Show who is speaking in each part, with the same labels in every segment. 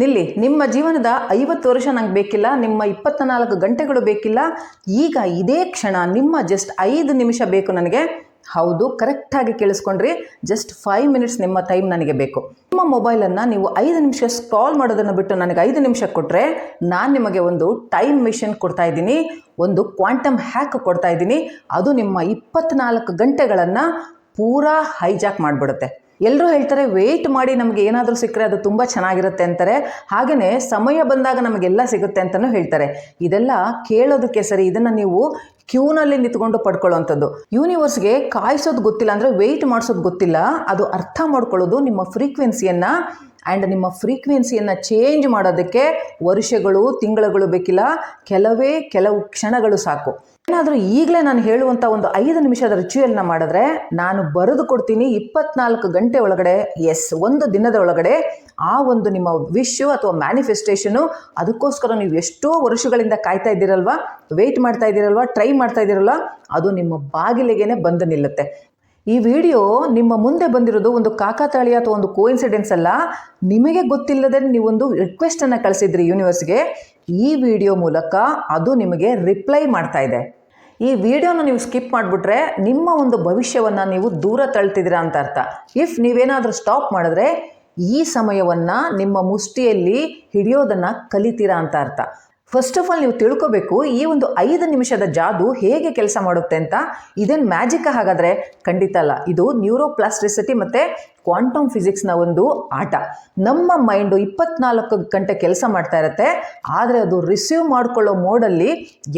Speaker 1: ನಿಲ್ಲಿ, ನಿಮ್ಮ ಜೀವನದ ಐವತ್ತು ವರ್ಷ ನಂಗೆ ಬೇಕಿಲ್ಲ, ನಿಮ್ಮ ಇಪ್ಪತ್ತ ನಾಲ್ಕು ಗಂಟೆಗಳು ಬೇಕಿಲ್ಲ, ಈಗ ಇದೇ ಕ್ಷಣ ನಿಮ್ಮ ಜಸ್ಟ್ ಐದು ನಿಮಿಷ ಬೇಕು ನನಗೆ. ಹೌದು ಕರೆಕ್ಟಾಗಿ ಕೇಳಿಸ್ಕೊಂಡ್ರಿ, ಜಸ್ಟ್ ಫೈವ್ ಮಿನಿಟ್ಸ್ ನಿಮ್ಮ ಟೈಮ್ ನನಗೆ ಬೇಕು. ನಿಮ್ಮ ಮೊಬೈಲನ್ನು ನೀವು ಐದು ನಿಮಿಷ ಸ್ಕ್ರಾಲ್ ಮಾಡೋದನ್ನು ಬಿಟ್ಟು ನನಗೆ ಐದು ನಿಮಿಷ ಕೊಟ್ಟರೆ ನಾನು ನಿಮಗೆ ಒಂದು ಟೈಮ್ ಮಿಷನ್ ಕೊಡ್ತಾ ಇದ್ದೀನಿ, ಒಂದು ಕ್ವಾಂಟಮ್ ಹ್ಯಾಕ್ ಕೊಡ್ತಾ ಇದ್ದೀನಿ. ಅದು ನಿಮ್ಮ ಇಪ್ಪತ್ತ್ನಾಲ್ಕು ಗಂಟೆಗಳನ್ನು ಪೂರಾ ಹೈಜಾಕ್ ಮಾಡಿಬಿಡುತ್ತೆ. ಎಲ್ಲರೂ ಹೇಳ್ತಾರೆ ವೆಯ್ಟ್ ಮಾಡಿ ನಮಗೆ ಏನಾದರೂ ಸಿಕ್ಕರೆ ಅದು ತುಂಬ ಚೆನ್ನಾಗಿರುತ್ತೆ ಅಂತಾರೆ. ಹಾಗೆಯೇ ಸಮಯ ಬಂದಾಗ ನಮಗೆಲ್ಲ ಸಿಗುತ್ತೆ ಅಂತಲೂ ಹೇಳ್ತಾರೆ. ಇದೆಲ್ಲ ಕೇಳೋದಕ್ಕೆ ಸರಿ, ಇದನ್ನು ನೀವು ಕ್ಯೂನಲ್ಲಿ ನಿಂತ್ಕೊಂಡು ಪಡ್ಕೊಳ್ಳೋವಂಥದ್ದು ಯೂನಿವರ್ಸ್ಗೆ ಕಾಯಿಸೋದು ಗೊತ್ತಿಲ್ಲ ಅಂದರೆ ವೆಯ್ಟ್ ಮಾಡಿಸೋದು ಗೊತ್ತಿಲ್ಲ. ಅದು ಅರ್ಥ ಮಾಡ್ಕೊಳ್ಳೋದು ನಿಮ್ಮ ಫ್ರೀಕ್ವೆನ್ಸಿಯನ್ನು ಆ್ಯಂಡ್ ನಿಮ್ಮ ಫ್ರೀಕ್ವೆನ್ಸಿಯನ್ನು ಚೇಂಜ್ ಮಾಡೋದಕ್ಕೆ ವರ್ಷಗಳು, ತಿಂಗಳುಗಳು ಬೇಕಿಲ್ಲ. ಕೆಲವೇ ಕೆಲವು ಕ್ಷಣಗಳು ಸಾಕು. ಏನಾದರೂ ಈಗಲೇ ನಾನು ಹೇಳುವಂಥ ಒಂದು ಐದು ನಿಮಿಷದ ರಿಚುವಲ್ನ ಮಾಡಿದ್ರೆ ನಾನು ಬರೆದು ಕೊಡ್ತೀನಿ ಇಪ್ಪತ್ನಾಲ್ಕು ಗಂಟೆ ಒಳಗಡೆ ಎಸ್ ಒಂದು ದಿನದ ಒಳಗಡೆ ಆ ಒಂದು ನಿಮ್ಮ ವಿಶ್ ಅಥವಾ ಮ್ಯಾನಿಫೆಸ್ಟೇಷನು ಅದಕ್ಕೋಸ್ಕರ ನೀವು ಎಷ್ಟೋ ವರ್ಷಗಳಿಂದ ಕಾಯ್ತಾ ಇದ್ದೀರಲ್ವಾ? ವೆಯ್ಟ್ ಮಾಡ್ತಾ ಇದ್ದೀರಲ್ವಾ? ಟ್ರೈ ಮಾಡ್ತಾ ಇದ್ದೀರಲ್ವ? ಅದು ನಿಮ್ಮ ಬಾಗಿಲಿಗೆ ಬಂದು ನಿಲ್ಲುತ್ತೆ. ಈ ವಿಡಿಯೋ ನಿಮ್ಮ ಮುಂದೆ ಬಂದಿರೋದು ಒಂದು ಕಾಕಾತಾಳಿ ಅಥವಾ ಒಂದು ಕೋಇನ್ಸಿಡೆನ್ಸ್ ಅಲ್ಲ? ನಿಮಗೆ ಗೊತ್ತಿಲ್ಲದೆ ನೀವೊಂದು ರಿಕ್ವೆಸ್ಟನ್ನು ಕಳಿಸಿದ್ರಿ ಯೂನಿವರ್ಸ್ಗೆ ಈ ವಿಡಿಯೋ ಮೂಲಕ ಅದು ನಿಮಗೆ ರಿಪ್ಲೈ ಮಾಡ್ತಾ ಇದೆ. ಈ ವಿಡಿಯೋನ ನೀವು ಸ್ಕಿಪ್ ಮಾಡಿಬಿಟ್ರೆ ನಿಮ್ಮ ಒಂದು ಭವಿಷ್ಯವನ್ನು ನೀವು ದೂರ ತಳ್ತಿದ್ದೀರಾ ಅಂತ ಅರ್ಥ. ಇಫ್ ನೀವೇನಾದರೂ ಸ್ಟಾಪ್ ಮಾಡಿದ್ರೆ ಈ ಸಮಯವನ್ನು ನಿಮ್ಮ ಮುಷ್ಟಿಯಲ್ಲಿ ಹಿಡಿಯೋದನ್ನು ಕಲಿತೀರಾ ಅಂತ ಅರ್ಥ. ಫಸ್ಟ್ ಆಫ್ ಆಲ್ ನೀವು ತಿಳ್ಕೋಬೇಕು, ಈ ಒಂದು ಐದು ನಿಮಿಷದ ಜಾದು ಹೇಗೆ ಕೆಲಸ ಮಾಡುತ್ತೆ ಅಂತ. ಇದೇನು ಮ್ಯಾಜಿಕ್ ಹಾಗಾದರೆ? ಖಂಡಿತ ಅಲ್ಲ. ಇದು ನ್ಯೂರೋಪ್ಲಾಸ್ಟಿಸಿಟಿ ಮತ್ತು ಕ್ವಾಂಟಮ್ ಫಿಸಿಕ್ಸ್ನ ಒಂದು ಆಟ. ನಮ್ಮ ಮೈಂಡು ಇಪ್ಪತ್ನಾಲ್ಕು ಗಂಟೆ ಕೆಲಸ ಮಾಡ್ತಾ ಇರುತ್ತೆ, ಆದರೆ ಅದು ರಿಸೀವ್ ಮಾಡ್ಕೊಳ್ಳೋ ಮೋಡಲ್ಲಿ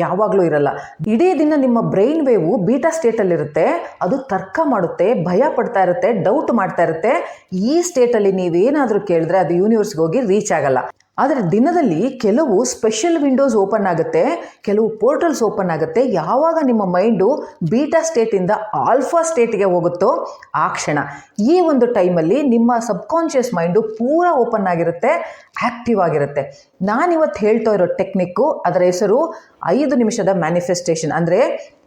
Speaker 1: ಯಾವಾಗಲೂ ಇರಲ್ಲ. ಇಡೀ ದಿನ ನಿಮ್ಮ ಬ್ರೈನ್ ವೇವು ಬೀಟಾ ಸ್ಟೇಟಲ್ಲಿರುತ್ತೆ ಅದು ತರ್ಕ ಮಾಡುತ್ತೆ, ಭಯ ಪಡ್ತಾ ಇರುತ್ತೆ ಡೌಟ್ ಮಾಡ್ತಾ ಇರುತ್ತೆ. ಈ ಸ್ಟೇಟಲ್ಲಿ ನೀವೇನಾದರೂ ಕೇಳಿದ್ರೆ ಅದು ಯೂನಿವರ್ಸ್ಗೆ ಹೋಗಿ ರೀಚ್ ಆಗಲ್ಲ. ಆದರೆ ದಿನದಲ್ಲಿ ಕೆಲವು ಸ್ಪೆಷಲ್ ವಿಂಡೋಸ್ ಓಪನ್ ಆಗುತ್ತೆ, ಕೆಲವು ಪೋರ್ಟಲ್ಸ್ ಓಪನ್ ಆಗುತ್ತೆ. ಯಾವಾಗ ನಿಮ್ಮ ಮೈಂಡು ಬೀಟಾ ಸ್ಟೇಟಿಂದ ಆಲ್ಫಾ ಸ್ಟೇಟ್ಗೆ ಹೋಗುತ್ತೋ ಆ ಕ್ಷಣ. ಈ ಒಂದು ಟೈಮಲ್ಲಿ ನಿಮ್ಮ ಸಬ್ಕಾನ್ಷಿಯಸ್ ಮೈಂಡು ಪೂರ ಓಪನ್ ಆಗಿರುತ್ತೆ ಆ್ಯಕ್ಟಿವ್ ಆಗಿರುತ್ತೆ. ನಾನಿವತ್ತು ಹೇಳ್ತಾ ಇರೋ ಟೆಕ್ನಿಕ್ಕು ಅದರ ಹೆಸರು ಐದು ನಿಮಿಷದ ಮ್ಯಾನಿಫೆಸ್ಟೇಷನ್ ಅಂದರೆ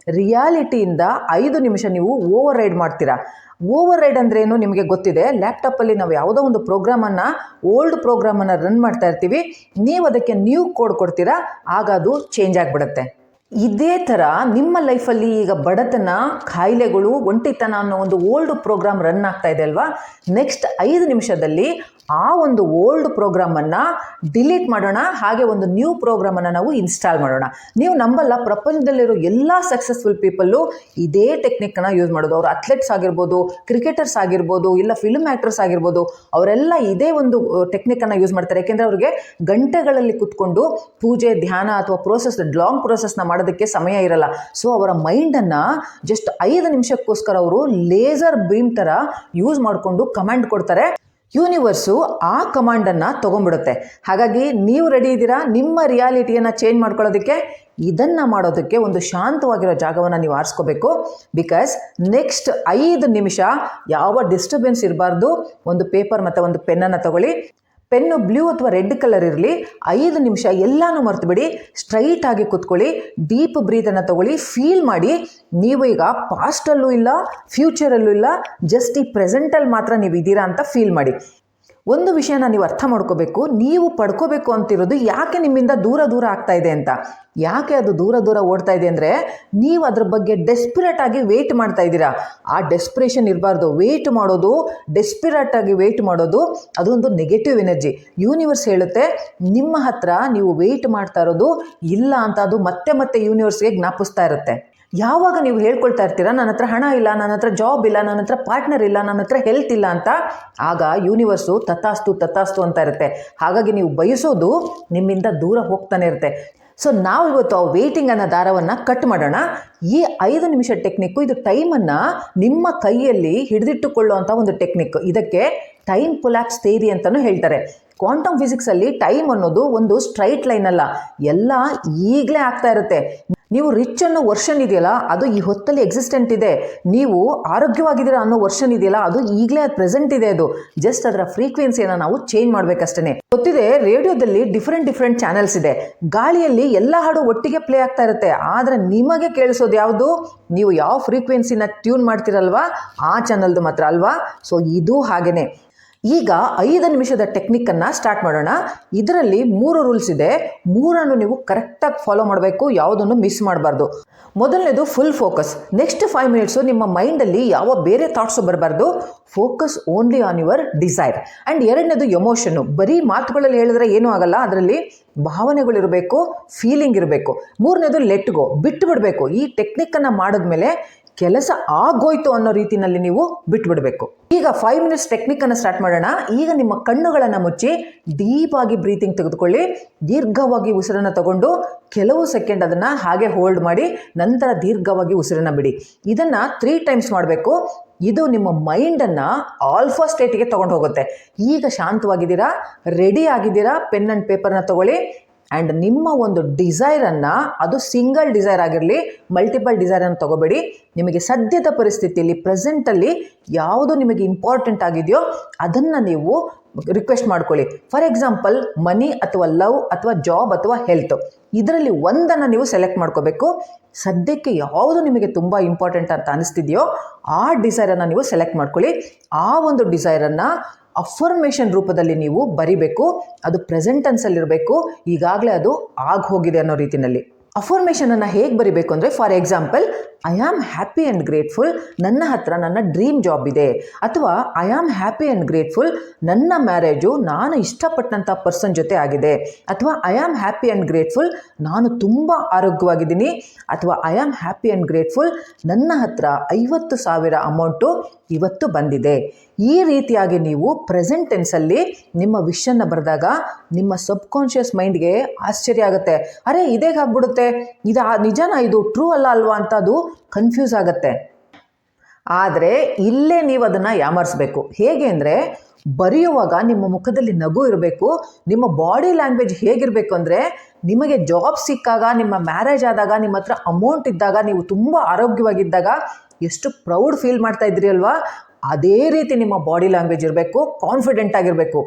Speaker 1: ರಿಯಾಲಿಟಿಯಿಂದ ಐದು ನಿಮಿಷ ನೀವು ಓವರ್ ರೈಡ್ ಮಾಡ್ತೀರಾ? ಓವರ್ ರೈಡ್ ಅಂದ್ರೇನು ನಿಮಗೆ ಗೊತ್ತಿದೆ? ಲ್ಯಾಪ್ಟಾಪಲ್ಲಿ ನಾವು ಯಾವುದೋ ಒಂದು ಪ್ರೋಗ್ರಾಮನ್ನು ಓಲ್ಡ್ ಪ್ರೋಗ್ರಾಮನ್ನು ರನ್ ಮಾಡ್ತಾ ಇರ್ತೀವಿ. ನೀವು ಅದಕ್ಕೆ ನ್ಯೂ ಕೋಡ್ ಕೊಡ್ತೀರಾ? ಆಗ ಅದು ಚೇಂಜ್ ಆಗಿಬಿಡುತ್ತೆ. ಇದೇ ಥರ ನಿಮ್ಮ ಲೈಫಲ್ಲಿ ಈಗ ಬಡತನ ಕಾಯಿಲೆಗಳು ಒಂಟಿತನ ಅನ್ನೋ ಒಂದು ಓಲ್ಡ್ ಪ್ರೋಗ್ರಾಮ್ ರನ್ ಆಗ್ತಾ ಇದೆ ಅಲ್ವಾ? ನೆಕ್ಸ್ಟ್ ಐದು ನಿಮಿಷದಲ್ಲಿ ಆ ಒಂದು ಓಲ್ಡ್ ಪ್ರೋಗ್ರಾಮನ್ನು ಡಿಲೀಟ್ ಮಾಡೋಣ, ಹಾಗೆ ಒಂದು ನ್ಯೂ ಪ್ರೋಗ್ರಾಮನ್ನು ನಾವು ಇನ್ಸ್ಟಾಲ್ ಮಾಡೋಣ. ನೀವು ನಂಬಲ್ಲ, ಪ್ರಪಂಚದಲ್ಲಿರೋ ಎಲ್ಲ ಸಕ್ಸಸ್ಫುಲ್ ಪೀಪಲ್ಲು ಇದೇ ಟೆಕ್ನಿಕ್ಕನ್ನು ಯೂಸ್ ಮಾಡೋದು. ಅವರು ಅಥ್ಲೆಟ್ಸ್ ಆಗಿರ್ಬೋದು ಕ್ರಿಕೆಟರ್ಸ್ ಆಗಿರ್ಬೋದು, ಇಲ್ಲ ಫಿಲ್ಮ್ ಆ್ಯಕ್ಟರ್ಸ್ ಆಗಿರ್ಬೋದು, ಅವರೆಲ್ಲ ಇದೇ ಒಂದು ಟೆಕ್ನಿಕ್ಕನ್ನು ಯೂಸ್ ಮಾಡ್ತಾರೆ. ಯಾಕೆಂದರೆ ಅವ್ರಿಗೆ ಗಂಟೆಗಳಲ್ಲಿ ಕುತ್ಕೊಂಡು ಪೂಜೆ, ಧ್ಯಾನ ಅಥವಾ ಪ್ರೋಸೆಸ್ ಲಾಂಗ್ ಪ್ರೋಸೆಸ್ನ ಮಾಡೋದಕ್ಕೆ ಸಮಯ ಇರಲ್ಲ. ಸೊ ಅವರ ಮೈಂಡನ್ನು ಜಸ್ಟ್ ಐದು ನಿಮಿಷಕ್ಕೋಸ್ಕರ ಅವರು ಲೇಸರ್ ಬೀಮ್ ಥರ ಯೂಸ್ ಮಾಡಿಕೊಂಡು ಕಮಾಂಡ್ ಕೊಡ್ತಾರೆ. ಯೂನಿವರ್ಸು ಆ ಕಮಾಂಡನ್ನು ತೊಗೊಂಡ್ಬಿಡುತ್ತೆ. ಹಾಗಾಗಿ ನೀವು ರೆಡಿ ಇದ್ದೀರಾ? ನಿಮ್ಮ ರಿಯಾಲಿಟಿಯನ್ನು ಚೇಂಜ್ ಮಾಡ್ಕೊಳ್ಳೋದಕ್ಕೆ, ಇದನ್ನು ಮಾಡೋದಕ್ಕೆ ಒಂದು ಶಾಂತವಾಗಿರೋ ಜಾಗವನ್ನು ನೀವು ಆರಿಸ್ಕೋಬೇಕು. ಬಿಕಾಸ್ ನೆಕ್ಸ್ಟ್ ಐದು ನಿಮಿಷ ಯಾವ ಡಿಸ್ಟರ್ಬೆನ್ಸ್ ಇರಬಾರ್ದು, ಒಂದು ಪೇಪರ್ ಮತ್ತು ಒಂದು ಪೆನ್ನನ್ನು ತಗೊಳ್ಳಿ. ಪೆನ್ನು ಬ್ಲೂ ಅಥವಾ ರೆಡ್ ಕಲರ್ ಇರಲಿ, ಐದು ನಿಮಿಷ ಎಲ್ಲನೂ ಮರೆತುಬಿಡಿ, ಸ್ಟ್ರೈಟ್ ಆಗಿ ಕೂತ್ಕೊಳ್ಳಿ, ಡೀಪ್ ಬ್ರೀದನ್ನು ತಗೊಳ್ಳಿ, ಫೀಲ್ ಮಾಡಿ. ನೀವು ಈಗ ಪಾಸ್ಟಲ್ಲೂ ಇಲ್ಲ, ಫ್ಯೂಚರಲ್ಲೂ ಇಲ್ಲ, ಜಸ್ಟ್ ಈ ಪ್ರೆಸೆಂಟಲ್ಲಿ ಮಾತ್ರ ನೀವು ಇದ್ದೀರಾ ಅಂತ ಫೀಲ್ ಮಾಡಿ. ಒಂದು ವಿಷಯನ ನೀವು ಅರ್ಥ ಮಾಡ್ಕೋಬೇಕು, ನೀವು ಪಡ್ಕೋಬೇಕು ಅಂತಿರೋದು ಯಾಕೆ ನಿಮ್ಮಿಂದ ದೂರ ದೂರ ಆಗ್ತಾ ಇದೆ ಅಂತ? ಯಾಕೆ ಅದು ದೂರ ದೂರ ಓಡ್ತಾ ಇದೆ ಅಂದರೆ ನೀವು ಅದ್ರ ಬಗ್ಗೆ ಡೆಸ್ಪಿರೇಟ್ ಆಗಿ ವೆಯ್ಟ್ ಮಾಡ್ತಾ ಇದ್ದೀರಾ. ಆ ಡೆಸ್ಪಿರೇಷನ್ ಇರಬಾರ್ದು. ವೆಯ್ಟ್ ಮಾಡೋದು ಡೆಸ್ಪಿರೇಟ್ ಆಗಿ ವೆಯ್ಟ್ ಮಾಡೋದು, ಅದೊಂದು ನೆಗೆಟಿವ್ ಎನರ್ಜಿ ಯೂನಿವರ್ಸ್ ಹೇಳುತ್ತೆ, ನಿಮ್ಮ ಹತ್ರ ನೀವು ವೆಯ್ಟ್ ಮಾಡ್ತಾ ಇರೋದು ಇಲ್ಲ ಅಂತ ಅದು ಮತ್ತೆ ಮತ್ತೆ ಯೂನಿವರ್ಸ್ಗೆ ಜ್ಞಾಪಿಸ್ತಾ ಇರುತ್ತೆ. ಯಾವಾಗ ನೀವು ಹೇಳ್ಕೊಳ್ತಾ ಇರ್ತೀರಾ, ನನ್ನ ಹತ್ರ ಹಣ ಇಲ್ಲ, ನನ್ನ ಹತ್ರ ಜಾಬ್ ಇಲ್ಲ, ನನ್ನ ಹತ್ರ ಪಾರ್ಟ್ನರ್ ಇಲ್ಲ, ನನ್ನ ಹತ್ರ ಹೆಲ್ತ್ ಇಲ್ಲ ಅಂತ, ಆಗ ಯೂನಿವರ್ಸು ತಥಾಸ್ತು ತಥಾಸ್ತು ಅಂತ ಇರುತ್ತೆ. ಹಾಗಾಗಿ ನೀವು ಬಯಸೋದು ನಿಮ್ಮಿಂದ ದೂರ ಹೋಗ್ತಾನೆ ಇರುತ್ತೆ. ಸೊ ನಾವು ಇವತ್ತು ಆ ವೇಟಿಂಗ್ ಅನ್ನೋ ದಾರವನ್ನು ಕಟ್ ಮಾಡೋಣ. ಈ ಐದು ನಿಮಿಷ ಟೆಕ್ನಿಕ್ಕು ಇದು ಟೈಮನ್ನು ನಿಮ್ಮ ಕೈಯಲ್ಲಿ ಹಿಡಿದಿಟ್ಟುಕೊಳ್ಳುವಂಥ ಒಂದು ಟೆಕ್ನಿಕ್ ಇದಕ್ಕೆ ಟೈಮ್ ಕೊಲ್ಯಾಪ್ಸ್ ಥೇರಿ ಅಂತಲೂ ಹೇಳ್ತಾರೆ. ಕ್ವಾಂಟಮ್ ಫಿಸಿಕ್ಸಲ್ಲಿ ಟೈಮ್ ಅನ್ನೋದು ಒಂದು ಸ್ಟ್ರೈಟ್ ಲೈನ್ ಅಲ್ಲ. ಎಲ್ಲ ಈಗಲೇ ಆಗ್ತಾ ಇರುತ್ತೆ. ನೀವು ರಿಚ್ ಅನ್ನೋ ವರ್ಷನ್ ಇದೆಯಲ್ಲ, ಅದು ಈ ಹೊತ್ತಲ್ಲಿ ಎಕ್ಸಿಸ್ಟೆಂಟ್ ಇದೆ. ನೀವು ಆರೋಗ್ಯವಾಗಿದ್ದೀರಾ ಅನ್ನೋ ವರ್ಷನ್ ಇದೆಯಲ್ಲ, ಅದು ಈಗಲೇ ಅದು ಪ್ರೆಸೆಂಟ್ ಇದೆ ಅದು. ಜಸ್ಟ್ ಅದರ ಫ್ರೀಕ್ವೆನ್ಸಿಯನ್ನು ನಾವು ಚೇಂಜ್ ಮಾಡಬೇಕಷ್ಟೇ ಗೊತ್ತಿದೆ, ರೇಡಿಯೋದಲ್ಲಿ ಡಿಫ್ರೆಂಟ್ ಡಿಫ್ರೆಂಟ್ ಚಾನೆಲ್ಸ್ ಇದೆ. ಗಾಳಿಯಲ್ಲಿ ಎಲ್ಲ ಹಾಡು ಒಟ್ಟಿಗೆ ಪ್ಲೇ ಆಗ್ತಾ ಇರುತ್ತೆ. ಆದರೆ ನಿಮಗೆ ಕೇಳಿಸೋದು ಯಾವುದು? ನೀವು ಯಾವ ಫ್ರೀಕ್ವೆನ್ಸಿನ ಟ್ಯೂನ್ ಮಾಡ್ತೀರಲ್ವಾ? ಆ ಚಾನಲ್ದು ಮಾತ್ರ ಅಲ್ವಾ? ಸೊ ಇದು ಹಾಗೇನೆ. ಈಗ ಐದು ನಿಮಿಷದ ಟೆಕ್ನಿಕ್ಕನ್ನು ಸ್ಟಾರ್ಟ್ ಮಾಡೋಣ. ಇದರಲ್ಲಿ ಮೂರು ರೂಲ್ಸ್ ಇದೆ. ಮೂರನ್ನು ನೀವು ಕರೆಕ್ಟಾಗಿ ಫಾಲೋ ಮಾಡಬೇಕು, ಯಾವುದನ್ನು ಮಿಸ್ ಮಾಡಬಾರ್ದು. ಮೊದಲನೇದು full focus next five minutes ನಿಮ್ಮ ಮೈಂಡಲ್ಲಿ ಯಾವ ಬೇರೆ ಥಾಟ್ಸು ಬರಬಾರ್ದು. Focus only on your desire and ಎರಡನೇದು ಎಮೋಷನ್ನು ಬರೀ ಮಾತುಗಳಲ್ಲಿ ಹೇಳಿದ್ರೆ ಏನೂ ಆಗಲ್ಲ. ಅದರಲ್ಲಿ ಭಾವನೆಗಳಿರಬೇಕು ಫೀಲಿಂಗ್ ಇರಬೇಕು. ಮೂರನೇದು ಲೆಟ್ ಗೋ ಬಿಟ್ಟು ಬಿಡಬೇಕು ಈ ಟೆಕ್ನಿಕ್ಕನ್ನು ಮಾಡಿದ್ಮೇಲೆ ಕೆಲಸ ಆಗೋಯ್ತು ಅನ್ನೋ ರೀತಿನಲ್ಲಿ ನೀವು ಬಿಟ್ಬಿಡಬೇಕು. ಈಗ ಫೈವ್ ಮಿನಿಟ್ಸ್ ಟೆಕ್ನಿಕ್ಕನ್ನು ಸ್ಟಾರ್ಟ್ ಮಾಡೋಣ. ಈಗ ನಿಮ್ಮ ಕಣ್ಣುಗಳನ್ನು ಮುಚ್ಚಿ ಡೀಪ್ ಆಗಿ ಬ್ರೀತಿಂಗ್ ತೆಗೆದುಕೊಳ್ಳಿ. ದೀರ್ಘವಾಗಿ ಉಸಿರನ್ನು ತಗೊಂಡು ಕೆಲವು ಸೆಕೆಂಡ್ ಅದನ್ನು ಹಾಗೆ ಹೋಲ್ಡ್ ಮಾಡಿ ನಂತರ ದೀರ್ಘವಾಗಿ ಉಸಿರನ್ನು ಬಿಡಿ. ಇದನ್ನು ತ್ರೀ ಟೈಮ್ಸ್ ಮಾಡಬೇಕು. ಇದು ನಿಮ್ಮ ಮೈಂಡನ್ನು ಆಲ್ಫಾ ಸ್ಟೇಟಿಗೆ ತಗೊಂಡು ಹೋಗುತ್ತೆ. ಈಗ ಶಾಂತವಾಗಿದ್ದೀರಾ? ರೆಡಿ ಆಗಿದ್ದೀರಾ? ಪೆನ್ ಆ್ಯಂಡ್ ಪೇಪರ್ನ ತಗೊಳ್ಳಿ. ಆ್ಯಂಡ್ ನಿಮ್ಮ ಒಂದು ಡಿಸೈರನ್ನು ಅದು ಸಿಂಗಲ್ ಡಿಸೈರ್ ಆಗಿರಲಿ ಮಲ್ಟಿಪಲ್ ಡಿಸೈರನ್ನು ತಗೋಬೇಡಿ. ನಿಮಗೆ ಸದ್ಯದ ಪರಿಸ್ಥಿತಿಯಲ್ಲಿ ಪ್ರೆಸೆಂಟಲ್ಲಿ ಯಾವುದು ನಿಮಗೆ ಇಂಪಾರ್ಟೆಂಟ್ ಆಗಿದೆಯೋ ಅದನ್ನು ನೀವು ರಿಕ್ವೆಸ್ಟ್ ಮಾಡ್ಕೊಳ್ಳಿ. ಫಾರ್ ಎಕ್ಸಾಂಪಲ್ ಮನಿ ಅಥವಾ ಲವ್ ಅಥವಾ ಜಾಬ್ ಅಥವಾ ಹೆಲ್ತ್ ಇದರಲ್ಲಿ ಒಂದನ್ನು ನೀವು ಸೆಲೆಕ್ಟ್ ಮಾಡ್ಕೋಬೇಕು. ಸದ್ಯಕ್ಕೆ ಯಾವುದು ನಿಮಗೆ ತುಂಬ ಇಂಪಾರ್ಟೆಂಟ್ ಅಂತ ಅನಿಸ್ತಿದೆಯೋ ಆ ಡಿಸೈರನ್ನು ನೀವು ಸೆಲೆಕ್ಟ್ ಮಾಡ್ಕೊಳ್ಳಿ. ಆ ಒಂದು ಡಿಸೈರನ್ನು ಅಫರ್ಮೇಷನ್ ರೂಪದಲ್ಲಿ ನೀವು ಬರಿಬೇಕು. ಅದು ಪ್ರೆಸೆಂಟೆನ್ಸಲ್ಲಿರಬೇಕು ಈಗಾಗಲೇ ಅದು ಆಗೋಗಿದೆ ಅನ್ನೋ ರೀತಿಯಲ್ಲಿ. ಅಫರ್ಮೇಷನನ್ನು ಹೇಗೆ ಬರಿಬೇಕು ಅಂದರೆ for example I am happy and grateful ನನ್ನ ಹತ್ರ ನನ್ನ ಡ್ರೀಮ್ ಜಾಬ್ ಇದೆ. ಅಥವಾ I am happy and grateful ನನ್ನ ಮ್ಯಾರೇಜು ನಾನು ಇಷ್ಟಪಟ್ಟಂಥ ಪರ್ಸನ್ ಜೊತೆ ಆಗಿದೆ. ಅಥವಾ I am happy and grateful ನಾನು ತುಂಬ ಆರೋಗ್ಯವಾಗಿದ್ದೀನಿ. ಅಥವಾ I am happy and grateful ನನ್ನ ಹತ್ರ ಐವತ್ತು ಸಾವಿರ ಅಮೌಂಟು ಇವತ್ತು ಬಂದಿದೆ. ಈ ರೀತಿಯಾಗಿ ನೀವು ಪ್ರೆಸೆಂಟ್ ಟೆನ್ಸಲ್ಲಿ ನಿಮ್ಮ ವಿಷನ್ನು ಬರೆದಾಗ ನಿಮ್ಮ ಸಬ್ ಕಾನ್ಷಿಯಸ್ ಮೈಂಡ್ಗೆ ಆಶ್ಚರ್ಯ ಆಗುತ್ತೆ. ಅರೆ, ಇದೇಗೆ ಆಗ್ಬಿಡುತ್ತೆ? ಇದು, ನಿಜನಾ ಇದು ಟ್ರೂ ಅಲ್ಲ ಅಲ್ವಾ ಅಂತ ಅದು ಕನ್ಫ್ಯೂಸ್ ಆಗುತ್ತೆ. ಆದರೆ ಇಲ್ಲೇ ನೀವು ಅದನ್ನು ಯಾಮರಿಸ್ಬೇಕು. ಹೇಗೆ ಅಂದರೆ ಬರೆಯುವಾಗ ನಿಮ್ಮ ಮುಖದಲ್ಲಿ ನಗು ಇರಬೇಕು, ನಿಮ್ಮ ಬಾಡಿ ಲ್ಯಾಂಗ್ವೇಜ್ ಹೇಗಿರಬೇಕು ಅಂದರೆ ನಿಮಗೆ ಜಾಬ್ ಸಿಕ್ಕಾಗ, ನಿಮ್ಮ ಮ್ಯಾರೇಜ್ ಆದಾಗ, ನಿಮ್ಮ ಹತ್ರ ಅಮೌಂಟ್ ಇದ್ದಾಗ, ನೀವು ತುಂಬ ಆರೋಗ್ಯವಾಗಿದ್ದಾಗ ಎಷ್ಟು ಪ್ರೌಡ್ ಫೀಲ್ ಮಾಡ್ತಾ ಇದ್ರಿ ಅಲ್ವಾ? ಅದೇ ರೀತಿ ನಿಮ್ಮ ಬಾಡಿ ಲ್ಯಾಂಗ್ವೇಜ್ ಇರಬೇಕು ಕಾನ್ಫಿಡೆಂಟ್ ಆಗಿರಬೇಕು.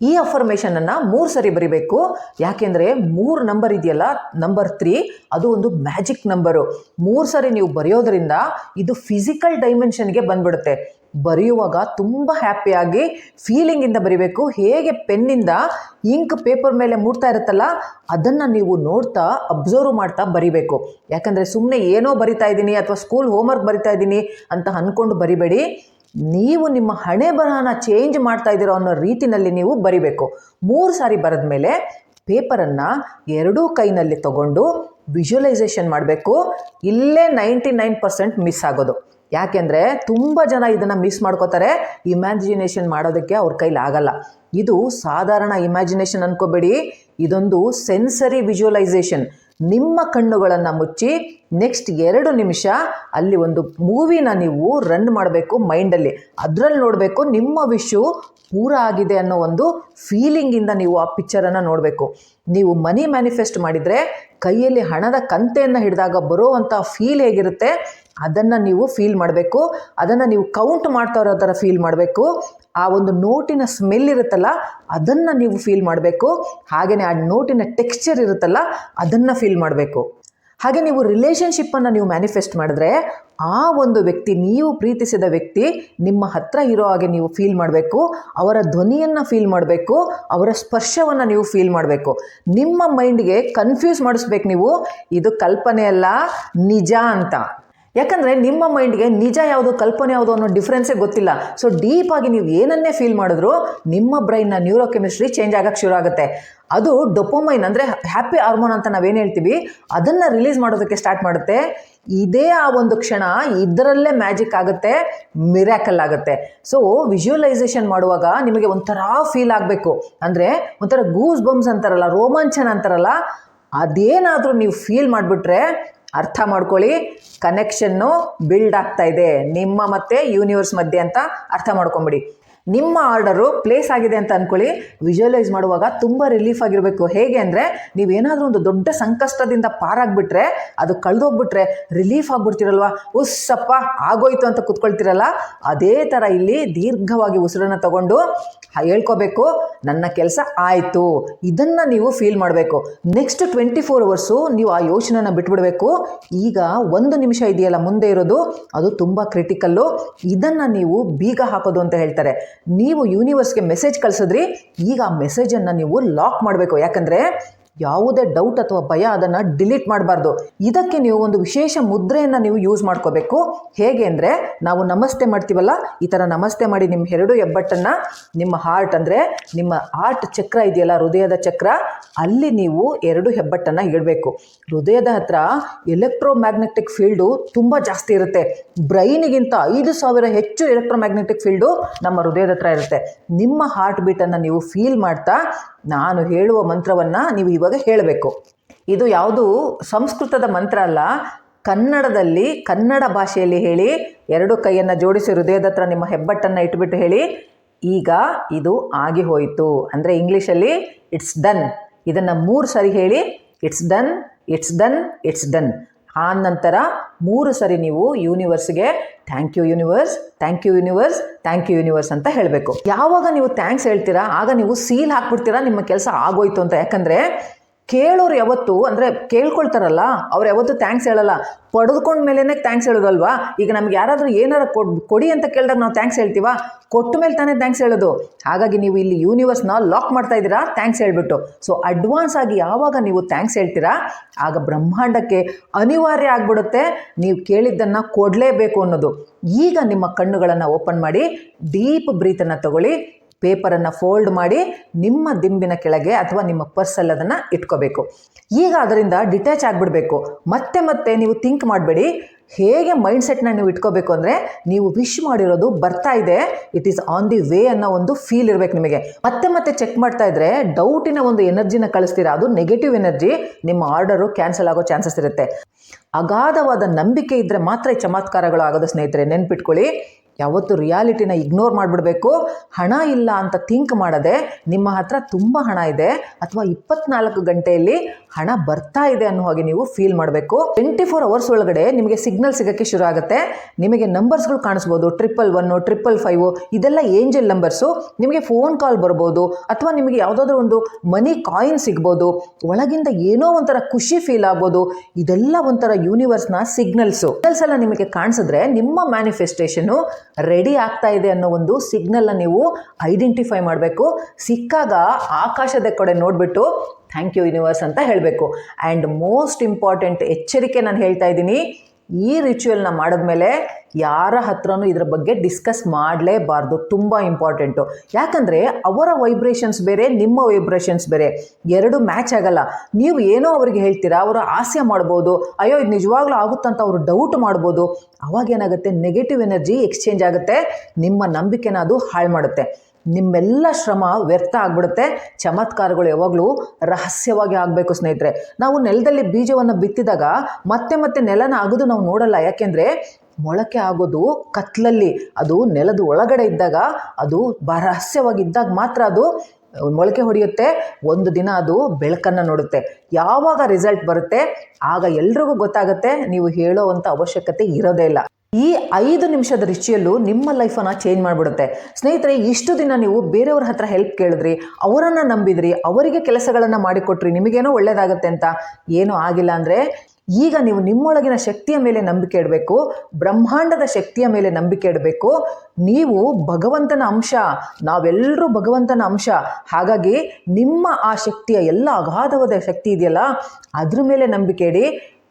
Speaker 1: ಈ ಅಫರ್ಮೇಷನನ್ನು ಮೂರು ಸರಿ ಬರಿಬೇಕು. ಯಾಕೆಂದರೆ ಮೂರು ನಂಬರ್ ಇದೆಯಲ್ಲ ನಂಬರ್ ತ್ರೀ ಅದು ಒಂದು ಮ್ಯಾಜಿಕ್ ನಂಬರು ಮೂರು ಸರಿ ನೀವು ಬರೆಯೋದ್ರಿಂದ ಇದು ಫಿಸಿಕಲ್ ಡೈಮೆನ್ಷನ್ಗೆ ಬಂದ್ಬಿಡುತ್ತೆ. ಬರೆಯುವಾಗ ತುಂಬ ಹ್ಯಾಪಿಯಾಗಿ ಫೀಲಿಂಗಿಂದ ಬರಿಬೇಕು. ಹೇಗೆ ಪೆನ್ನಿಂದ ಇಂಕ್ ಪೇಪರ್ ಮೇಲೆ ಮೂಡ್ತಾ ಇರುತ್ತಲ್ಲ, ಅದನ್ನು ನೀವು ನೋಡ್ತಾ ಅಬ್ಸರ್ವ್ ಮಾಡ್ತಾ ಬರಿಬೇಕು. ಯಾಕಂದರೆ ಸುಮ್ಮನೆ ಏನೋ ಬರಿತಾ ಇದ್ದೀನಿ ಅಥವಾ ಸ್ಕೂಲ್ ಹೋಮ್ವರ್ಕ್ ಬರಿತಾ ಇದ್ದೀನಿ ಅಂತ ಅಂದ್ಕೊಂಡು ಬರಿಬೇಡಿ. ನೀವು ನಿಮ್ಮ ಹಣೆ ಬರಹನ ಚೇಂಜ್ ಮಾಡ್ತಾ ಇದ್ದೀರೋ ಅನ್ನೋ ರೀತಿನಲ್ಲಿ ನೀವು ಬರಿಬೇಕು. ಮೂರು ಸಾರಿ ಬರೆದ ಮೇಲೆ ಪೇಪರನ್ನು ಎರಡೂ ಕೈನಲ್ಲಿ ತಗೊಂಡು ವಿಜುವಲೈಸೇಷನ್ ಮಾಡಬೇಕು. ಇಲ್ಲೇ ನೈಂಟಿ ನೈನ್ ಪರ್ಸೆಂಟ್ ಮಿಸ್ ಆಗೋದು. ಯಾಕೆಂದರೆ ತುಂಬ ಜನ ಇದನ್ನು ಮಿಸ್ ಮಾಡ್ಕೋತಾರೆ. ಇಮ್ಯಾಜಿನೇಷನ್ ಮಾಡೋದಕ್ಕೆ ಅವ್ರ ಕೈಲಿ ಆಗಲ್ಲ. ಇದು ಸಾಧಾರಣ ಇಮ್ಯಾಜಿನೇಷನ್ ಅನ್ಕೋಬೇಡಿ. ಇದೊಂದು ಸೆನ್ಸರಿ ವಿಜುವಲೈಸೇಷನ್ ನಿಮ್ಮ ಕಣ್ಣುಗಳನ್ನು ಮುಚ್ಚಿ ನೆಕ್ಸ್ಟ್ ಎರಡು ನಿಮಿಷ ಅಲ್ಲಿ ಒಂದು ಮೂವಿನ ನೀವು ರನ್ ಮಾಡಬೇಕು ಮೈಂಡಲ್ಲಿ ಅದರಲ್ಲಿ ನೋಡಬೇಕು ನಿಮ್ಮ ವಿಶು ಪೂರ ಆಗಿದೆ ಅನ್ನೋ ಒಂದು ಫೀಲಿಂಗಿಂದ ನೀವು ಆ ಪಿಕ್ಚರನ್ನು ನೋಡಬೇಕು. ನೀವು ಮನಿ ಮ್ಯಾನಿಫೆಸ್ಟ್ ಮಾಡಿದರೆ ಕೈಯಲ್ಲಿ ಹಣದ ಕಂತೆಯನ್ನು ಹಿಡಿದಾಗ ಬರೋವಂಥ ಫೀಲ್ ಹೇಗಿರುತ್ತೆ? ಅದನ್ನು ನೀವು ಫೀಲ್ ಮಾಡಬೇಕು. ಅದನ್ನು ನೀವು ಕೌಂಟ್ ಮಾಡ್ತಾ ಇರೋ ಥರ ಫೀಲ್ ಮಾಡಬೇಕು. ಆ ಒಂದು ನೋಟಿನ ಸ್ಮೆಲ್ ಇರುತ್ತಲ್ಲ, ಅದನ್ನು ನೀವು ಫೀಲ್ ಮಾಡಬೇಕು. ಹಾಗೆಯೇ ಆ ನೋಟಿನ ಟೆಕ್ಸ್ಚರ್ ಇರುತ್ತಲ್ಲ, ಅದನ್ನು ಫೀಲ್ ಮಾಡಬೇಕು. ಹಾಗೆ ನೀವು ರಿಲೇಷನ್ಶಿಪ್ಪನ್ನು ನೀವು ಮ್ಯಾನಿಫೆಸ್ಟ್ ಮಾಡಿದ್ರೆ ಆ ಒಂದು ವ್ಯಕ್ತಿ, ನೀವು ಪ್ರೀತಿಸಿದ ವ್ಯಕ್ತಿ ನಿಮ್ಮ ಹತ್ರ ಇರೋ ಹಾಗೆ ನೀವು ಫೀಲ್ ಮಾಡಬೇಕು, ಅವರ ಧ್ವನಿಯನ್ನು ಫೀಲ್ ಮಾಡಬೇಕು, ಅವರ ಸ್ಪರ್ಶವನ್ನು ನೀವು ಫೀಲ್ ಮಾಡಬೇಕು. ನಿಮ್ಮ ಮೈಂಡ್ಗೆ ಕನ್ಫ್ಯೂಸ್ ಮಾಡಿಸ್ಬೇಕು ನೀವು, ಇದು ಕಲ್ಪನೆ ಅಲ್ಲ, ನಿಜ ಅಂತ. ಯಾಕಂದರೆ ನಿಮ್ಮ ಮೈಂಡ್ಗೆ ನಿಜ ಯಾವುದು, ಕಲ್ಪನೆ ಯಾವುದು ಅನ್ನೋ ಡಿಫ್ರೆನ್ಸೇ ಗೊತ್ತಿಲ್ಲ. ಸೊ ಡೀಪಾಗಿ ನೀವು ಏನನ್ನೇ ಫೀಲ್ ಮಾಡಿದ್ರು ನಿಮ್ಮ ಬ್ರೈನ್ನ ನ್ಯೂರೋ ಕೆಮಿಸ್ಟ್ರಿ ಚೇಂಜ್ ಆಗೋಕ್ಕೆ ಶುರು ಆಗುತ್ತೆ. ಅದು ಡೊಪೊಮೈನ್ ಅಂದರೆ ಹ್ಯಾಪಿ ಹಾರ್ಮೋನ್ ಅಂತ ನಾವೇನು ಹೇಳ್ತೀವಿ, ಅದನ್ನು ರಿಲೀಸ್ ಮಾಡೋದಕ್ಕೆ ಸ್ಟಾರ್ಟ್ ಮಾಡುತ್ತೆ. ಇದೇ ಆ ಒಂದು ಕ್ಷಣ ಇದರಲ್ಲೇ ಮ್ಯಾಜಿಕ್ ಆಗುತ್ತೆ ಮಿರಾಕಲ್ ಆಗುತ್ತೆ. ಸೊ ವಿಜುವಲೈಸೇಷನ್ ಮಾಡುವಾಗ ನಿಮಗೆ ಒಂಥರ ಫೀಲ್ ಆಗಬೇಕು. ಅಂದರೆ ಒಂಥರ ಗೂಸ್ ಬಂಬ್ಸ್ ಅಂತಾರಲ್ಲ, ರೋಮಾಂಚನ ಅಂತಾರಲ್ಲ, ಅದೇನಾದರೂ ನೀವು ಫೀಲ್ ಮಾಡಿಬಿಟ್ರೆ ಅರ್ಥ ಮಾಡ್ಕೊಳ್ಳಿ ಕನೆಕ್ಷನ್ನು ಬಿಲ್ಡ್ ಆಗ್ತಾ ಇದೆ. ನಿಮ್ಮ ಮತ್ತು ಯೂನಿವರ್ಸ್ ಮಧ್ಯೆ ಅಂತ ಅರ್ಥ ಮಾಡ್ಕೊಂಬಿಡಿ. ನಿಮ್ಮ ಆರ್ಡರು ಪ್ಲೇಸ್ ಆಗಿದೆ ಅಂತ ಅಂದ್ಕೊಳ್ಳಿ ವಿಜುವಲೈಸ್ ಮಾಡುವಾಗ ತುಂಬ ರಿಲೀಫ್ ಆಗಿರಬೇಕು. ಹೇಗೆ ಅಂದರೆ ನೀವೇನಾದರೂ ಒಂದು ದೊಡ್ಡ ಸಂಕಷ್ಟದಿಂದ ಪಾರಾಗ್ಬಿಟ್ರೆ, ಅದು ಕಳೆದೋಗ್ಬಿಟ್ರೆ ರಿಲೀಫ್ ಆಗ್ಬಿಡ್ತಿರಲ್ವ? ಉಸ್ಸಪ್ಪ, ಆಗೋಯ್ತು ಅಂತ ಕುತ್ಕೊಳ್ತಿರಲ್ಲ? ಅದೇ ಥರ ಇಲ್ಲಿ ದೀರ್ಘವಾಗಿ ಉಸಿರನ್ನು ತಗೊಂಡು ಹೇಳ್ಕೋಬೇಕು. ನನ್ನ ಕೆಲಸ ಆಯಿತು. ಇದನ್ನು ನೀವು ಫೀಲ್ ಮಾಡಬೇಕು. ನೆಕ್ಸ್ಟ್ ಟ್ವೆಂಟಿ ಫೋರ್ ಅವರ್ಸು ನೀವು ಆ ಯೋಚನೆನ ಬಿಟ್ಬಿಡಬೇಕು. ಈಗ ಒಂದು ನಿಮಿಷ ಇದೆಯಲ್ಲ, ಮುಂದೆ ಇರೋದು, ಅದು ತುಂಬ ಕ್ರಿಟಿಕಲ್ಲು ಇದನ್ನು ನೀವು ಬೀಗ ಹಾಕೋದು ಅಂತ ಹೇಳ್ತಾರೆ. ನೀವು ಯೂನಿವರ್ಸ್ಗೆ ಮೆಸೇಜ್ ಕಳಿಸಿದ್ರಿ ಈಗ ಆ ಮೆಸೇಜನ್ನು ನೀವು ಲಾಕ್ ಮಾಡಬೇಕು. ಯಾಕಂದರೆ ಯಾವುದೇ ಡೌಟ್ ಅಥವಾ ಭಯ ಅದನ್ನು ಡಿಲೀಟ್ ಮಾಡಬಾರ್ದು. ಇದಕ್ಕೆ ನೀವು ಒಂದು ವಿಶೇಷ ಮುದ್ರೆಯನ್ನು ನೀವು ಯೂಸ್ ಮಾಡ್ಕೋಬೇಕು. ಹೇಗೆ ಅಂದರೆ, ನಾವು ನಮಸ್ತೆ ಮಾಡ್ತೀವಲ್ಲ, ಈ ಥರ ನಮಸ್ತೆ ಮಾಡಿ ನಿಮ್ಮ ಎರಡು ಹೆಬ್ಬಟ್ಟನ್ನು, ನಿಮ್ಮ ಹಾರ್ಟ್ ಅಂದರೆ ನಿಮ್ಮ ಹಾರ್ಟ್ ಚಕ್ರ ಇದೆಯಲ್ಲ, ಹೃದಯದ ಚಕ್ರ, ಅಲ್ಲಿ ನೀವು ಎರಡು ಹೆಬ್ಬಟ್ಟನ್ನು ಇಡಬೇಕು. ಹೃದಯದ ಹತ್ರ ಎಲೆಕ್ಟ್ರೋ ಮ್ಯಾಗ್ನೆಟಿಕ್ ಫೀಲ್ಡು ತುಂಬ ಜಾಸ್ತಿ ಇರುತ್ತೆ. ಬ್ರೈನಿಗಿಂತ ಐದು ಸಾವಿರ ಹೆಚ್ಚು ಎಲೆಕ್ಟ್ರೋ ಮ್ಯಾಗ್ನೆಟಿಕ್ ಫೀಲ್ಡು ನಮ್ಮ ಹೃದಯದ ಹತ್ರ ಇರುತ್ತೆ. ನಿಮ್ಮ ಹಾರ್ಟ್ ಬೀಟನ್ನು ನೀವು ಫೀಲ್ ಮಾಡ್ತಾ, ನಾನು ಹೇಳುವ ಮಂತ್ರವನ್ನು ನೀವು ಇವಾಗ ಹೇಳಬೇಕು. ಇದು ಯಾವುದು ಸಂಸ್ಕೃತದ ಮಂತ್ರ ಅಲ್ಲ. ಕನ್ನಡದಲ್ಲಿ ಕನ್ನಡ ಭಾಷೆಯಲ್ಲಿ ಹೇಳಿ, ಎರಡು ಕೈಯನ್ನು ಜೋಡಿಸಿ ಹೃದಯದ ಹತ್ರ ನಿಮ್ಮ ಹೆಬ್ಬಟ್ಟನ್ನು ಇಟ್ಬಿಟ್ಟು ಹೇಳಿ, ಈಗ ಇದು ಆಗಿ ಹೋಯಿತು. ಅಂದರೆ ಇಂಗ್ಲೀಷಲ್ಲಿ ಇಟ್ಸ್ ಡನ್. ಇದನ್ನು ಮೂರು ಸರಿ ಹೇಳಿ, it's done it's done it's done. ಆ ನಂತರ ಮೂರು ಸರಿ ನೀವು ಯೂನಿವರ್ಸ್ಗೆ thank you universe, thank you universe, thank you universe ಅಂತ ಹೇಳಬೇಕು. ಯಾವಾಗ ನೀವು ಥ್ಯಾಂಕ್ಸ್ ಹೇಳ್ತೀರಾ, ಆಗ ನೀವು ಸೀಲ್ ಹಾಕ್ಬಿಡ್ತೀರಾ, ನಿಮ್ಮ ಕೆಲಸ ಆಗೋಯ್ತು ಅಂತ. ಯಾಕಂದರೆ ಕೇಳೋರು ಯಾವತ್ತು, ಅಂದರೆ ಕೇಳ್ಕೊಳ್ತಾರಲ್ಲ, ಅವ್ರು ಯಾವತ್ತು ಥ್ಯಾಂಕ್ಸ್ ಹೇಳಲ್ಲ. ಪಡೆದುಕೊಂಡ ಮೇಲೇ ಥ್ಯಾಂಕ್ಸ್ ಹೇಳೋದಲ್ವಾ? ಈಗ ನಮ್ಗೆ ಯಾರಾದರೂ ಏನಾರು ಕೊಡ್ ಅಂತ ಕೇಳಿದಾಗ ನಾವು ಥ್ಯಾಂಕ್ಸ್ ಹೇಳ್ತೀವ? ಕೊಟ್ಟ ಮೇಲೆ ತಾನೇ ಥ್ಯಾಂಕ್ಸ್ ಹೇಳೋದು. ಹಾಗಾಗಿ ನೀವು ಇಲ್ಲಿ ಯೂನಿವರ್ಸ್ನ ಲಾಕ್ ಮಾಡ್ತಾ ಇದ್ದೀರಾ? ಥ್ಯಾಂಕ್ಸ್ ಹೇಳ್ಬಿಟ್ಟು. ಸೊ ಅಡ್ವಾನ್ಸ್ ಆಗಿ ಯಾವಾಗ ನೀವು ಥ್ಯಾಂಕ್ಸ್ ಹೇಳ್ತೀರಾ? ಆಗ ಬ್ರಹ್ಮಾಂಡಕ್ಕೆ ಅನಿವಾರ್ಯ ಆಗ್ಬಿಡುತ್ತೆ. ನೀವು ಕೇಳಿದ್ದನ್ನು ಕೊಡಲೇಬೇಕು ಅನ್ನೋದು. ಈಗ ನಿಮ್ಮ ಕಣ್ಣುಗಳನ್ನು ಓಪನ್ ಮಾಡಿ ಡೀಪ್ ಬ್ರೀತನ್ನು ತಗೊಳ್ಳಿ. ಪೇಪರನ್ನು ಫೋಲ್ಡ್ ಮಾಡಿ ನಿಮ್ಮ ದಿಂಬಿನ ಕೆಳಗೆ ಅಥವಾ ನಿಮ್ಮ ಪರ್ಸಲ್ಲಿ ಅದನ್ನು ಇಟ್ಕೋಬೇಕು. ಈಗ ಅದರಿಂದ ಡಿಟ್ಯಾಚ್ ಆಗಿಬಿಡಬೇಕು. ಮತ್ತೆ ಮತ್ತೆ ನೀವು ಥಿಂಕ್ ಮಾಡಬೇಡಿ. ಹೇಗೆ ಮೈಂಡ್ ಸೆಟ್ನ ನೀವು ಇಟ್ಕೋಬೇಕು ಅಂದರೆ ನೀವು ವಿಶ್ ಮಾಡಿರೋದು ಬರ್ತಾ ಇದೆ. It is on the way ಅನ್ನೋ ಒಂದು ಫೀಲ್ ಇರಬೇಕು ನಿಮಗೆ. ಮತ್ತೆ ಮತ್ತೆ ಚೆಕ್ ಮಾಡ್ತಾ ಇದ್ರೆ ಡೌಟಿನ ಒಂದು ಎನರ್ಜಿನ ಕಳಿಸ್ತೀರಾ? ಅದು ನೆಗೆಟಿವ್ ಎನರ್ಜಿ. ನಿಮ್ಮ ಆರ್ಡರು ಕ್ಯಾನ್ಸಲ್ ಆಗೋ ಚಾನ್ಸಸ್ ಇರುತ್ತೆ. ಅಗಾಧವಾದ ನಂಬಿಕೆ ಇದ್ದರೆ ಮಾತ್ರ ಚಮತ್ಕಾರಗಳು ಆಗೋದು ಸ್ನೇಹಿತರೆ. ನೆನ್ಪಿಟ್ಕೊಳ್ಳಿ. ಯಾವತ್ತು ರಿಯಾಲಿಟಿನ ಇಗ್ನೋರ್ ಮಾಡಿಬಿಡಬೇಕು. ಹಣ ಇಲ್ಲ ಅಂತ ಥಿಂಕ್ ಮಾಡದೆ ನಿಮ್ಮ ಹತ್ರ ತುಂಬ ಹಣ ಇದೆ. ಅಥವಾ ಇಪ್ಪತ್ನಾಲ್ಕು ಗಂಟೆಯಲ್ಲಿ ಹಣ ಬರ್ತಾ ಇದೆ ಅನ್ನೋ ಹಾಗೆ ನೀವು ಫೀಲ್ ಮಾಡಬೇಕು. ಟ್ವೆಂಟಿ ಫೋರ್ ಅವರ್ಸ್ ಒಳಗಡೆ ನಿಮಗೆ ಸಿಗ್ನಲ್ ಸಿಗೋಕ್ಕೆ ಶುರು ಆಗುತ್ತೆ. ನಿಮಗೆ ನಂಬರ್ಸ್ಗಳು ಕಾಣಿಸ್ಬೋದು ಟ್ರಿಪಲ್ ಒನ್ನು ಟ್ರಿಪಲ್ ಫೈವ್ ಇದೆಲ್ಲ ಏಂಜಲ್ ನಂಬರ್ಸು ನಿಮಗೆ ಫೋನ್ ಕಾಲ್ ಬರ್ಬೋದು, ಅಥವಾ ನಿಮಗೆ ಯಾವುದಾದ್ರೂ ಒಂದು ಮನಿ ಕಾಯಿನ್ ಸಿಗ್ಬೋದು, ಒಳಗಿಂದ ಏನೋ ಒಂಥರ ಖುಷಿ ಫೀಲ್ ಆಗ್ಬೋದು, ಇದೆಲ್ಲ ಒಂಥರ ಯೂನಿವರ್ಸ್ನ ಸಿಗ್ನಲ್ಸು ಸಿಗ್ನಲ್ಸ್ ಎಲ್ಲ ನಿಮಗೆ ಕಾಣಿಸಿದ್ರೆ ನಿಮ್ಮ ಮ್ಯಾನಿಫೆಸ್ಟೇಷನು ರೆಡಿ ಆಗ್ತಾ ಇದೆ ಅನ್ನೋ ಒಂದು ಸಿಗ್ನಲ್ನ ನೀವು ಐಡೆಂಟಿಫೈ ಮಾಡಬೇಕು. ಸಿಕ್ಕಾಗ ಆಕಾಶದ ಕಡೆ ನೋಡಿಬಿಟ್ಟು ಥ್ಯಾಂಕ್ ಯು ಯೂನಿವರ್ಸ್ ಅಂತ ಹೇಳಬೇಕು. ಆ್ಯಂಡ್ ಮೋಸ್ಟ್ ಇಂಪಾರ್ಟೆಂಟ್ ಎಚ್ಚರಿಕೆ ನಾನು ಹೇಳ್ತಾ ಇದ್ದೀನಿ, ಈ ರಿಚುವಲ್ನ ಮಾಡಿದ್ಮೇಲೆ ಯಾರ ಹತ್ರನೂ ಇದ್ರ ಬಗ್ಗೆ ಡಿಸ್ಕಸ್ ಮಾಡಲೇಬಾರ್ದು. ತುಂಬ ಇಂಪಾರ್ಟೆಂಟು ಯಾಕಂದರೆ ಅವರ ವೈಬ್ರೇಷನ್ಸ್ ಬೇರೆ, ನಿಮ್ಮ ವೈಬ್ರೇಷನ್ಸ್ ಬೇರೆ. ಎರಡು ಮ್ಯಾಚ್ ಆಗಲ್ಲ. ನೀವು ಏನೋ ಅವರಿಗೆ ಹೇಳ್ತೀರಾ, ಅವರು ಆಸೆ ಮಾಡ್ಬೋದು. ಅಯ್ಯೋ, ಇದು ನಿಜವಾಗ್ಲೂ ಆಗುತ್ತಂತ ಅವರು ಡೌಟ್ ಮಾಡ್ಬೋದು. ಅವಾಗೇನಾಗುತ್ತೆ ನೆಗೆಟಿವ್ ಎನರ್ಜಿ ಎಕ್ಸ್ಚೇಂಜ್ ಆಗುತ್ತೆ. ನಿಮ್ಮ ನಂಬಿಕೆನ ಅದು ಹಾಳು ಮಾಡುತ್ತೆ. ನಿಮ್ಮೆಲ್ಲ ಶ್ರಮ ವ್ಯರ್ಥ ಆಗ್ಬಿಡುತ್ತೆ. ಚಮತ್ಕಾರಗಳು ಯಾವಾಗಲೂ ರಹಸ್ಯವಾಗಿ ಆಗಬೇಕು ಸ್ನೇಹಿತರೆ. ನಾವು ನೆಲದಲ್ಲಿ ಬೀಜವನ್ನು ಬಿತ್ತಿದಾಗ ಮತ್ತೆ ಮತ್ತೆ ನೆಲನ ಆಗೋದು ನಾವು ನೋಡಲ್ಲ. ಯಾಕೆಂದರೆ ಮೊಳಕೆ ಆಗೋದು ಕತ್ಲಲ್ಲಿ. ಅದು ನೆಲದ ಒಳಗಡೆ ಇದ್ದಾಗ ಅದು ರಹಸ್ಯವಾಗಿ ರಹಸ್ಯವಾಗಿದ್ದಾಗ ಮಾತ್ರ ಅದು ಮೊಳಕೆ ಹೊಡೆಯುತ್ತೆ. ಒಂದು ದಿನ ಅದು ಬೆಳಕನ್ನು ನೋಡುತ್ತೆ. ಯಾವಾಗ ರಿಸಲ್ಟ್ ಬರುತ್ತೆ? ಆಗ ಎಲ್ರಿಗೂ ಗೊತ್ತಾಗುತ್ತೆ. ನೀವು ಹೇಳೋವಂಥ ಅವಶ್ಯಕತೆ ಇರೋದೇ ಇಲ್ಲ. ಈ ಐದು ನಿಮಿಷದ ರುಚಿಯಲ್ಲೂ ನಿಮ್ಮ ಲೈಫನ್ನು ಚೇಂಜ್ ಮಾಡಿಬಿಡುತ್ತೆ. ಸ್ನೇಹಿತರೆ, ಇಷ್ಟು ದಿನ ನೀವು ಬೇರೆಯವ್ರ ಹತ್ರ ಹೆಲ್ಪ್ ಕೇಳಿದ್ರಿ, ಅವರನ್ನು ನಂಬಿದ್ರಿ, ಅವರಿಗೆ ಕೆಲಸಗಳನ್ನು ಮಾಡಿಕೊಟ್ರಿ, ನಿಮಗೇನೋ ಒಳ್ಳೆಯದಾಗುತ್ತೆ ಅಂತ ಏನೂ ಆಗಿಲ್ಲ ಅಂದರೆ ಈಗ ನೀವು ನಿಮ್ಮೊಳಗಿನ ಶಕ್ತಿಯ ಮೇಲೆ ನಂಬಿಕೆ ಇಡಬೇಕು, ಬ್ರಹ್ಮಾಂಡದ ಶಕ್ತಿಯ ಮೇಲೆ ನಂಬಿಕೆ ಇಡಬೇಕು. ನೀವು ಭಗವಂತನ ಅಂಶ ನಾವೆಲ್ಲರೂ ಭಗವಂತನ ಅಂಶ. ಹಾಗಾಗಿ ನಿಮ್ಮ ಆ ಶಕ್ತಿಯ ಎಲ್ಲ ಅಗಾಧವಾದ ಶಕ್ತಿ ಇದೆಯಲ್ಲ, ಅದ್ರ ಮೇಲೆ ನಂಬಿಕೆ ಇಡಿ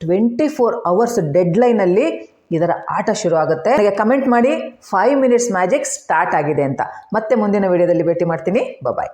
Speaker 1: ಟ್ವೆಂಟಿ ಫೋರ್ ಅವರ್ಸ್ ಡೆಡ್ಲೈನಲ್ಲಿ ಇದರ ಆಟ ಶುರು ಆಗುತ್ತೆ. ನನಗೆ ಕಮೆಂಟ್ ಮಾಡಿ ಫೈವ್ ಮಿನಿಟ್ಸ್ ಮ್ಯಾಜಿಕ್ ಸ್ಟಾರ್ಟ್ ಆಗಿದೆ ಅಂತ. ಮತ್ತೆ ಮುಂದಿನ ವಿಡಿಯೋದಲ್ಲಿ ಭೇಟಿ ಮಾಡ್ತೀನಿ. ಬಾಯ್